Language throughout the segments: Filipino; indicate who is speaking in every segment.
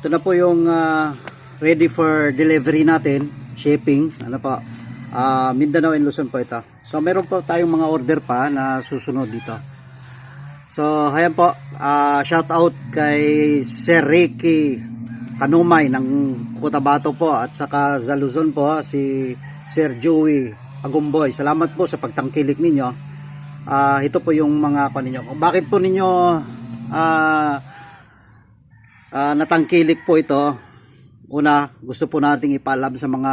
Speaker 1: Ito na po yung ah, ready for delivery natin, shipping, ano po, ah, Mindanao and Luzon po ito. So meron po tayong mga order pa na susunod dito. So ayan po, ah, shout out kay Sir Ricky Kanumay ng Cotabato po at saka sa Luzon po si Sir Joey Agumboy. Salamat po sa pagtangkilik ninyo. Ah, ito po yung mga ninyo. Kung Bakit po ninyo ah Ah, natangkilik po ito. Una, gusto po nating ipaalam sa mga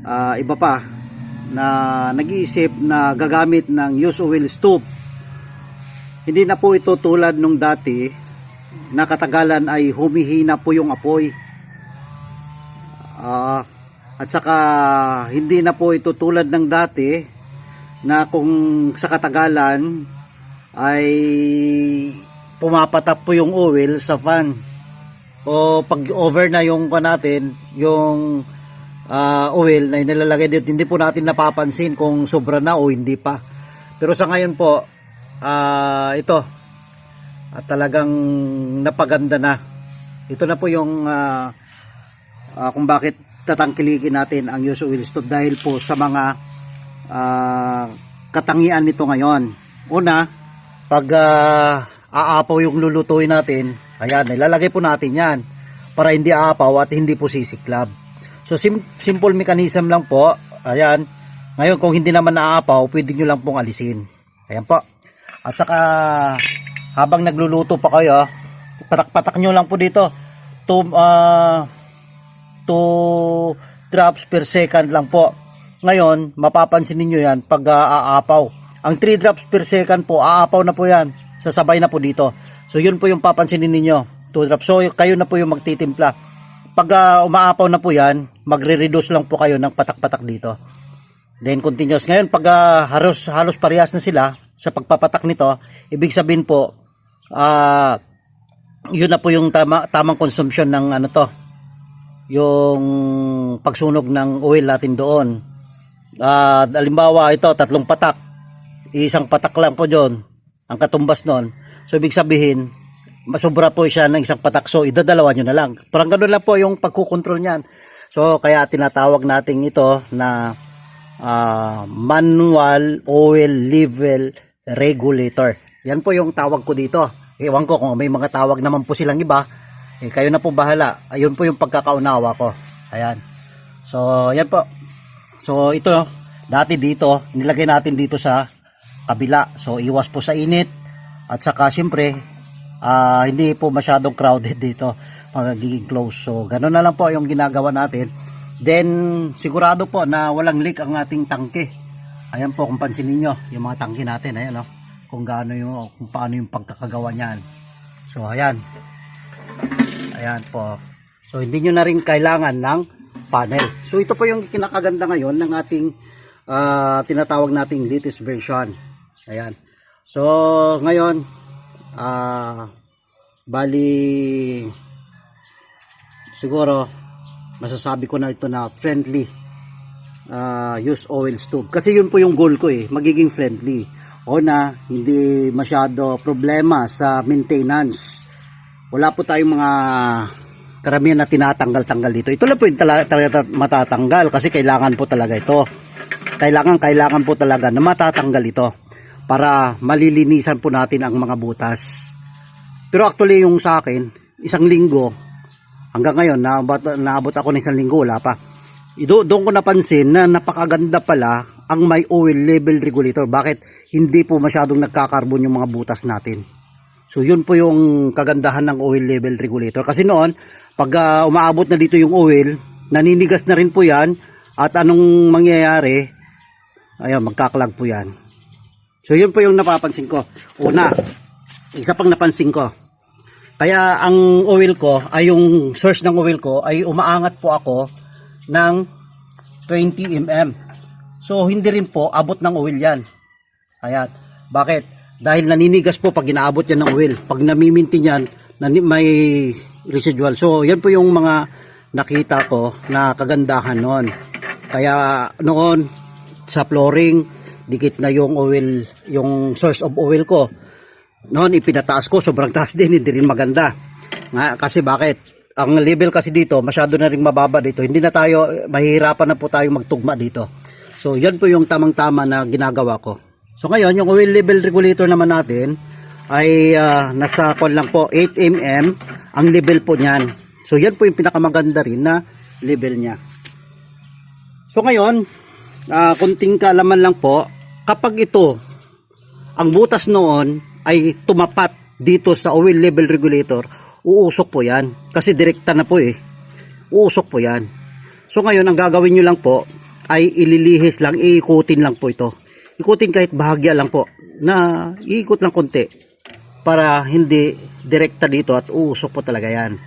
Speaker 1: ah, iba pa na nag-iisip na gagamit ng use oil stove. Hindi na po ito tulad nung dati na katagalan ay humihina po yung apoy. Ah, at saka hindi na po ito tulad ng dati na kung sa katagalan ay pumapatak po yung oil sa fan o pag over na yung pa natin yung ah, oil na nilalagay dito hindi po natin napapansin kung sobra na o hindi pa. Pero sa ngayon po ah, ito at talagang napaganda na. Ito na po yung ah, ah, kung bakit tatangkilikin natin ang use oil stove dahil po sa mga ah, katangian nito ngayon. Una pag ah, aapaw yung lulutuin natin, ayan, nilalagay po natin yan para hindi aapaw at hindi po sisiklab. So, sim- simple mechanism lang po. Ayan. Ngayon, kung hindi naman naaapaw, pwede nyo lang pong alisin. Ayan po. At saka, habang nagluluto pa kayo, patak-patak nyo lang po dito. 2 ah 2 drops per second lang po. Ngayon, mapapansin niyo yan pag ah, aapaw. Ang 3 drops per second po, aapaw na po yan. Sasabay na po dito. So yun po yung papansinin ninyo. 2 drops. So kayo na po yung magtitimpla. Pag ah, umaapaw na po yan, magre-reduce lang po kayo ng patak-patak dito. Then continuous. Ngayon pag ah, halos, halos parehas na sila sa pagpapatak nito, ibig sabihin po, ah yun na po yung tama, tamang consumption ng ano to, yung pagsunog ng oil natin doon. Ah, halimbawa ito, tatlong patak. Isang patak lang po doon ang katumbas noon. So ibig sabihin, masobra po siya ng isang patak. So idadalawa nyo na lang. Parang ganoon lang po yung pagkukontrol niyan. So kaya tinatawag natin ito na ah, manual oil level regulator. Yan po yung tawag ko dito. Ewan ko kung may mga tawag naman po silang iba. Eh, kayo na po bahala. Ayun po yung pagkakaunawa ko. Ayan. So, yan po. So, ito, dati dito, nilagay natin dito sa kabila. So, iwas po sa init. At saka, syempre, ah, hindi po masyadong crowded dito. Magiging close. So, ganun na lang po yung ginagawa natin. Then, sigurado po na walang leak ang ating tangke. Ayan po, kung pansinin nyo, yung mga tangke natin. Ayan, oh, kung gaano yung, kung paano yung pagkakagawa niyan. So, ayan. Ayan po. So, hindi nyo na rin kailangan ng funnel. So, ito po yung kinakaganda ngayon ng ating ah, tinatawag nating latest version. Ayan. So, ngayon, ah, bali, siguro, masasabi ko na ito na friendly ah, use oil stove. Kasi yun po yung goal ko eh, magiging friendly. O na, hindi masyado problema sa maintenance. Wala po tayong mga karamihan na tinatanggal-tanggal dito. Ito lang po yung tala- talaga matatanggal kasi kailangan po talaga ito. Kailangan, kailangan po talaga na matatanggal ito para malilinisan po natin ang mga butas. Pero actually yung sa akin, isang linggo, hanggang ngayon, naabot, naabot ako ng isang linggo, wala pa. Ito, doon ko napansin na napakaganda pala ang may oil level regulator. Bakit hindi po masyadong nagkakarbon yung mga butas natin? So yun po yung kagandahan ng oil level regulator. Kasi noon, pag ah, umaabot na dito yung oil, naninigas na rin po yan. At anong mangyayari? Ayun, magkaklag po yan. So yun po yung napapansin ko. Una, isa pang napansin ko. Kaya ang oil ko, ay yung source ng oil ko, ay umaangat po ako ng 20 mm. So hindi rin po abot ng oil yan. Ayan. Bakit? Dahil naninigas po pag inaabot yan ng oil. Pag namiminti yan, may residual. So yan po yung mga nakita ko na kagandahan noon. Kaya noon sa flooring, dikit na yung oil, yung source of oil ko. Noon ipinataas ko, sobrang taas din, hindi rin maganda. Nga, kasi bakit? ang level kasi dito, masyado na rin mababa dito. Hindi na tayo, mahihirapan na po tayo magtugma dito. So, yan po yung tamang-tama na ginagawa ko. So, ngayon, yung oil level regulator naman natin ay ah, nasa kon lang po 8 mm ang level po niyan. So, yan po yung pinakamaganda rin na level niya. So, ngayon, ah, kunting kaalaman lang po, kapag ito, ang butas noon ay tumapat dito sa oil level regulator, uusok po yan. Kasi direkta na po eh. Uusok po yan. So ngayon, ang gagawin nyo lang po, ay ililihis lang, iikutin lang po ito. Ikutin kahit bahagya lang po, na iikot lang konti, para hindi direkta dito at uusok po talaga yan.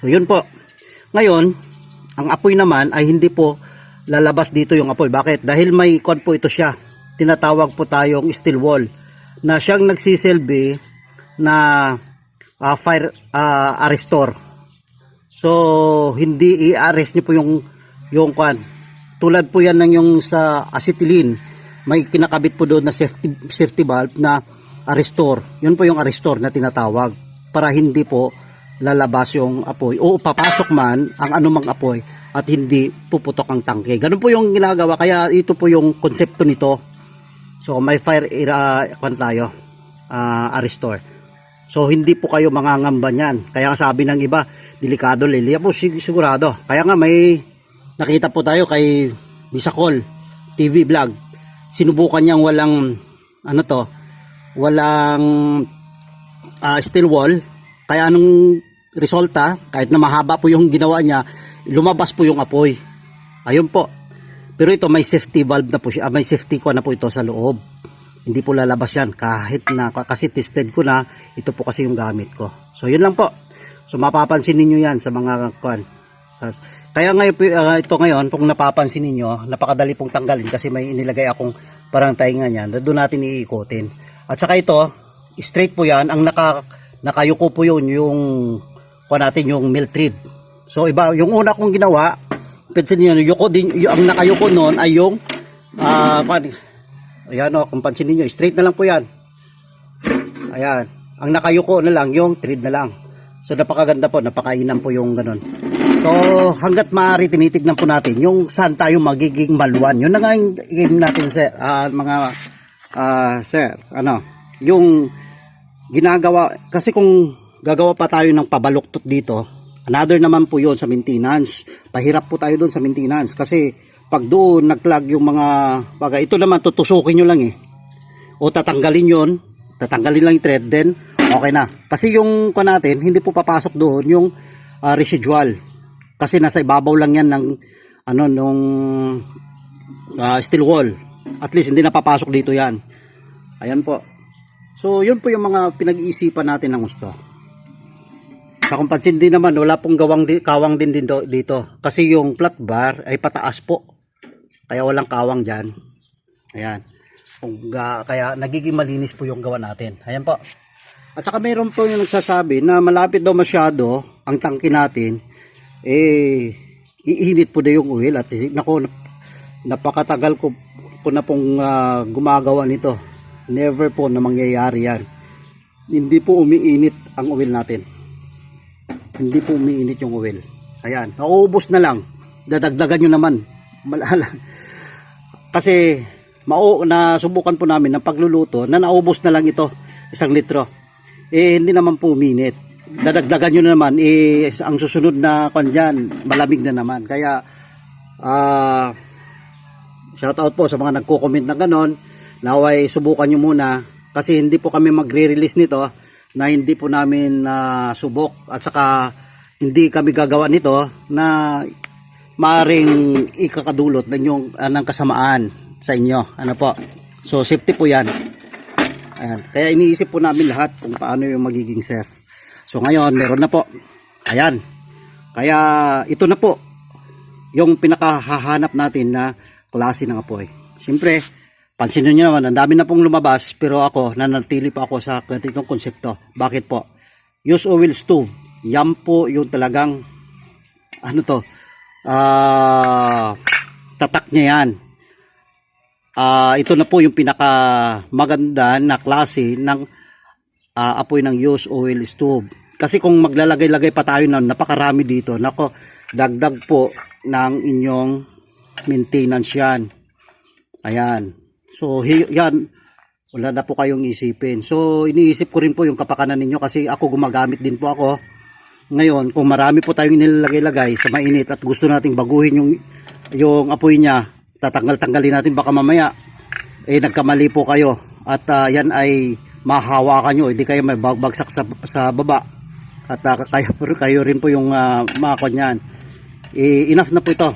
Speaker 1: So yun po. Ngayon, ang apoy naman ay hindi po lalabas dito yung apoy. Bakit? Dahil may kon po ito siya. Tinatawag po tayong steel wall na siyang nagsisilbi na ah, fire ah, arrestor. So hindi i-arrest niyo po yung yung kwan. Tulad po yan ng yung sa acetylene, may kinakabit po doon na safety safety valve na arrestor. Yun po yung arrestor na tinatawag para hindi po lalabas yung apoy o papasok man ang anumang apoy at hindi puputok ang tangke. Ganun po yung ginagawa kaya ito po yung konsepto nito. So may fire uh, kwan tayo, ah, arrestor. So hindi po kayo mangangamba niyan. Kaya nga sabi ng iba, delikado lilia po sig- sigurado. Kaya nga may nakita po tayo kay Bisacol TV vlog. Sinubukan niyang walang ano to, walang ah, steel wall. Kaya anong resulta, kahit na mahaba po yung ginawa niya, lumabas po yung apoy. Ayun po. Pero ito may safety valve na po siya, ah, may safety ko na po ito sa loob. Hindi po lalabas yan kahit na kasi tested ko na ito po kasi yung gamit ko. So yun lang po. So mapapansin niyo yan sa mga kwan. Sa- Kaya ngayon ah, ito ngayon kung napapansin niyo, napakadali pong tanggalin kasi may inilagay akong parang tainga niyan. Doon natin iikotin. At saka ito, straight po yan. Ang naka, nakayuko po yun yung kwan natin yung milk trip. So iba, yung una kong ginawa, pansin niyo, yuko din, yung, ang nakayuko noon ay yung ah, kwan, Ayan o, kung pansin niyo, straight na lang po yan. Ayan. Ang nakayuko na lang, yung thread na lang. So napakaganda po, napakainan po yung ganun. So hanggat maaari tinitignan po natin yung saan tayo magiging maluwan. Yun na nga yung game natin sir, ah, mga ah, sir, ano, yung ginagawa, kasi kung gagawa pa tayo ng pabaluktot dito, another naman po yon sa maintenance. Pahirap po tayo doon sa maintenance kasi pag doon nagklag yung mga baga, ito naman tutusukin nyo lang eh. O tatanggalin yon tatanggalin lang yung thread, then okay na. Kasi yung ko natin, hindi po papasok doon yung ah, residual. Kasi nasa ibabaw lang yan ng ano nung ah, steel wall. At least hindi na papasok dito yan. Ayan po. So, yun po yung mga pinag-iisipan natin ng gusto. Sa kung pansin din naman, wala pong gawang di, kawang din, din dito. Kasi yung flat bar ay pataas po. Kaya walang kawang dyan. Ayan. Kung, ga- kaya nagiging malinis po yung gawa natin. Ayan po. At saka mayroon po yung nagsasabi na malapit daw masyado ang tangke natin. Eh, iinit po na yung oil. At nako, napakatagal ko, ko na pong ah, gumagawa nito. Never po na mangyayari yan. Hindi po umiinit ang oil natin. Hindi po umiinit yung oil. Ayan, nauubos na lang. Dadagdagan nyo naman. Malala. Kasi, mao na subukan po namin ng pagluluto na naubos na lang ito, isang litro. Eh, hindi naman po uminit. Dadagdagan nyo na naman, eh, ang susunod na kwan malamig na naman. Kaya, ah, shout out po sa mga nagko-comment ng ganon. Naway subukan nyo muna kasi hindi po kami magre-release nito na hindi po namin na subok at saka hindi kami gagawa nito na maaring ikakadulot ng yung ah, ng kasamaan sa inyo. Ano po? So safety po 'yan. Ayan. Kaya iniisip po namin lahat kung paano yung magiging safe. So ngayon, meron na po. Ayan. Kaya ito na po yung pinakahahanap natin na klase ng apoy. Siyempre, pansin nyo naman, ang dami na pong lumabas, pero ako, nanatili pa ako sa ganitong konsepto. Bakit po? Use oil stove. Yan po yung talagang, ano to, ah, tatak niya yan. Ah, ito na po yung pinaka maganda na klase ng ah, apoy ng use oil stove. kasi kung maglalagay-lagay pa tayo na napakarami dito, nako, dagdag po ng inyong maintenance yan. Ayan. So, yan, wala na po kayong isipin. So, iniisip ko rin po yung kapakanan ninyo kasi ako gumagamit din po ako. Ngayon, kung marami po tayong nilalagay-lagay sa mainit at gusto nating baguhin yung, yung apoy niya, tatanggal-tanggalin natin baka mamaya, eh nagkamali po kayo. At ah, yan ay mahawakan nyo, hindi kayo may bagbagsak sa, sa baba. At ah, kayo, kayo rin po yung uh, makakon yan. Eh, enough na po ito.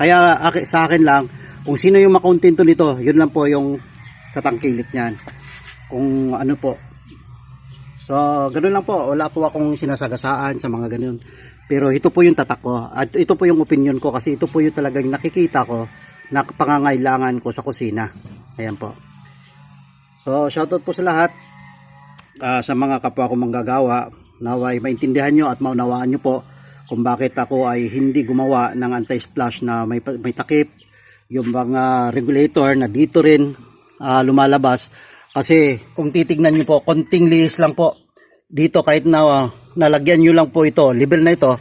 Speaker 1: Kaya sa akin lang, kung sino yung makontento nito, yun lang po yung tatangkilik niyan. Kung ano po. So, ganun lang po. Wala po akong sinasagasaan sa mga ganun. Pero ito po yung tatak ko. At ito po yung opinion ko kasi ito po yung talagang nakikita ko na pangangailangan ko sa kusina. Ayan po. So, shoutout po sa lahat. Ah, sa mga kapwa ko manggagawa. Naway maintindihan nyo at maunawaan nyo po kung bakit ako ay hindi gumawa ng anti-splash na may, may takip. Yung mga regulator na dito rin ah, lumalabas. Kasi kung titignan nyo po, konting lihis lang po. Dito kahit na ah, nalagyan nyo lang po ito, level na ito,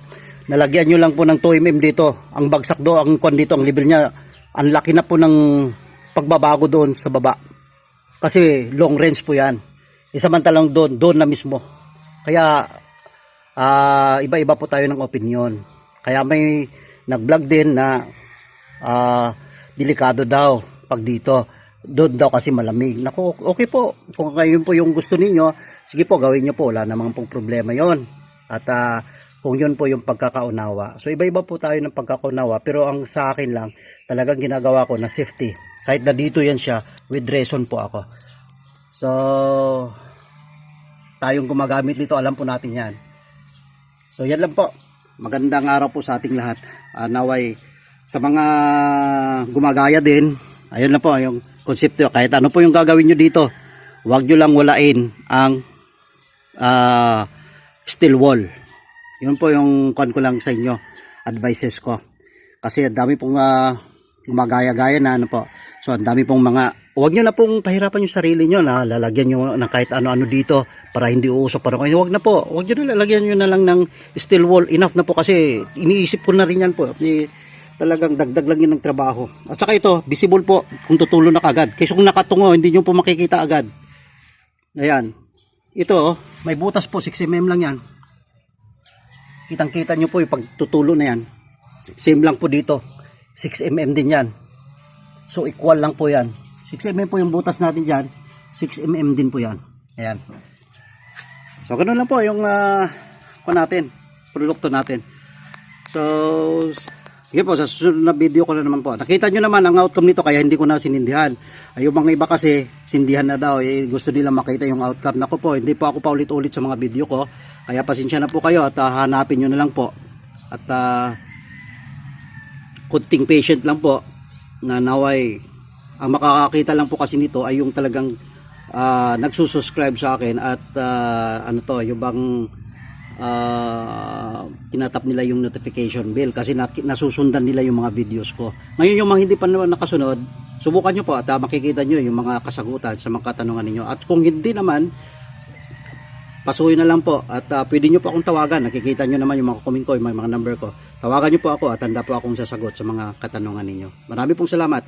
Speaker 1: nalagyan nyo lang po ng 2mm dito. Ang bagsak do, ang kwan dito, ang level niya, ang laki na po ng pagbabago doon sa baba. Kasi long range po yan. Isamantalang doon, doon na mismo. Kaya ah, iba-iba po tayo ng opinion. Kaya may nag-vlog din na ah, delikado daw pag dito. Doon daw kasi malamig. Naku, okay po. Kung kayo po yung gusto ninyo, sige po, gawin nyo po. Wala namang pong problema yon At ah, kung yun po yung pagkakaunawa. So iba-iba po tayo ng pagkakaunawa. Pero ang sa akin lang, talagang ginagawa ko na safety. Kahit na dito yan siya, with reason po ako. So, tayong gumagamit nito, alam po natin yan. So yan lang po. Magandang araw po sa ating lahat. Ah, naway sa mga gumagaya din, ayun na po yung konsepto. Kahit ano po yung gagawin nyo dito, huwag nyo lang walain ang ah, steel wall. Yun po yung kon ko lang sa inyo, advices ko. Kasi dami pong ah, gumagaya-gaya na ano po. So ang dami pong mga, huwag nyo na pong pahirapan yung sarili nyo na lalagyan nyo ng kahit ano-ano dito para hindi uusok para kayo. Huwag na po, huwag nyo na lalagyan nyo na lang ng steel wall. Enough na po kasi iniisip ko na rin yan po. Talagang dagdag lang yun ng trabaho. At saka ito, visible po kung tutulo na kagad. Kaysa kung nakatungo, hindi nyo po makikita agad. Ayan. Ito, oh, may butas po, 6mm lang yan. Kitang-kita nyo po yung pagtutulo na yan. Same lang po dito. 6mm din yan. So, equal lang po yan. 6mm po yung butas natin dyan. 6mm din po yan. Ayan. So, ganun lang po yung uh, natin. Produkto natin. So, sige po, sa susunod na video ko na naman po. Nakita nyo naman ang outcome nito kaya hindi ko na sinindihan. Ay, yung mga iba kasi, sindihan na daw. Eh, gusto nila makita yung outcome. Nako po, hindi po ako paulit-ulit sa mga video ko. Kaya pasensya na po kayo at ah, hanapin nyo na lang po. At ah, kunting patient lang po na naway ang makakakita lang po kasi nito ay yung talagang ah, nagsusubscribe sa akin at ah, ano to yung bang ah, tinatap nila yung notification bell kasi nasusundan nila yung mga videos ko. Ngayon yung mga hindi pa naman nakasunod subukan nyo po at ah, makikita nyo yung mga kasagutan sa mga katanungan ninyo. At kung hindi naman pasuhin na lang po at ah, pwede nyo po akong tawagan. Nakikita nyo naman yung mga comment ko yung mga number ko. Tawagan nyo po ako at handa po akong sasagot sa mga katanungan ninyo. Marami pong salamat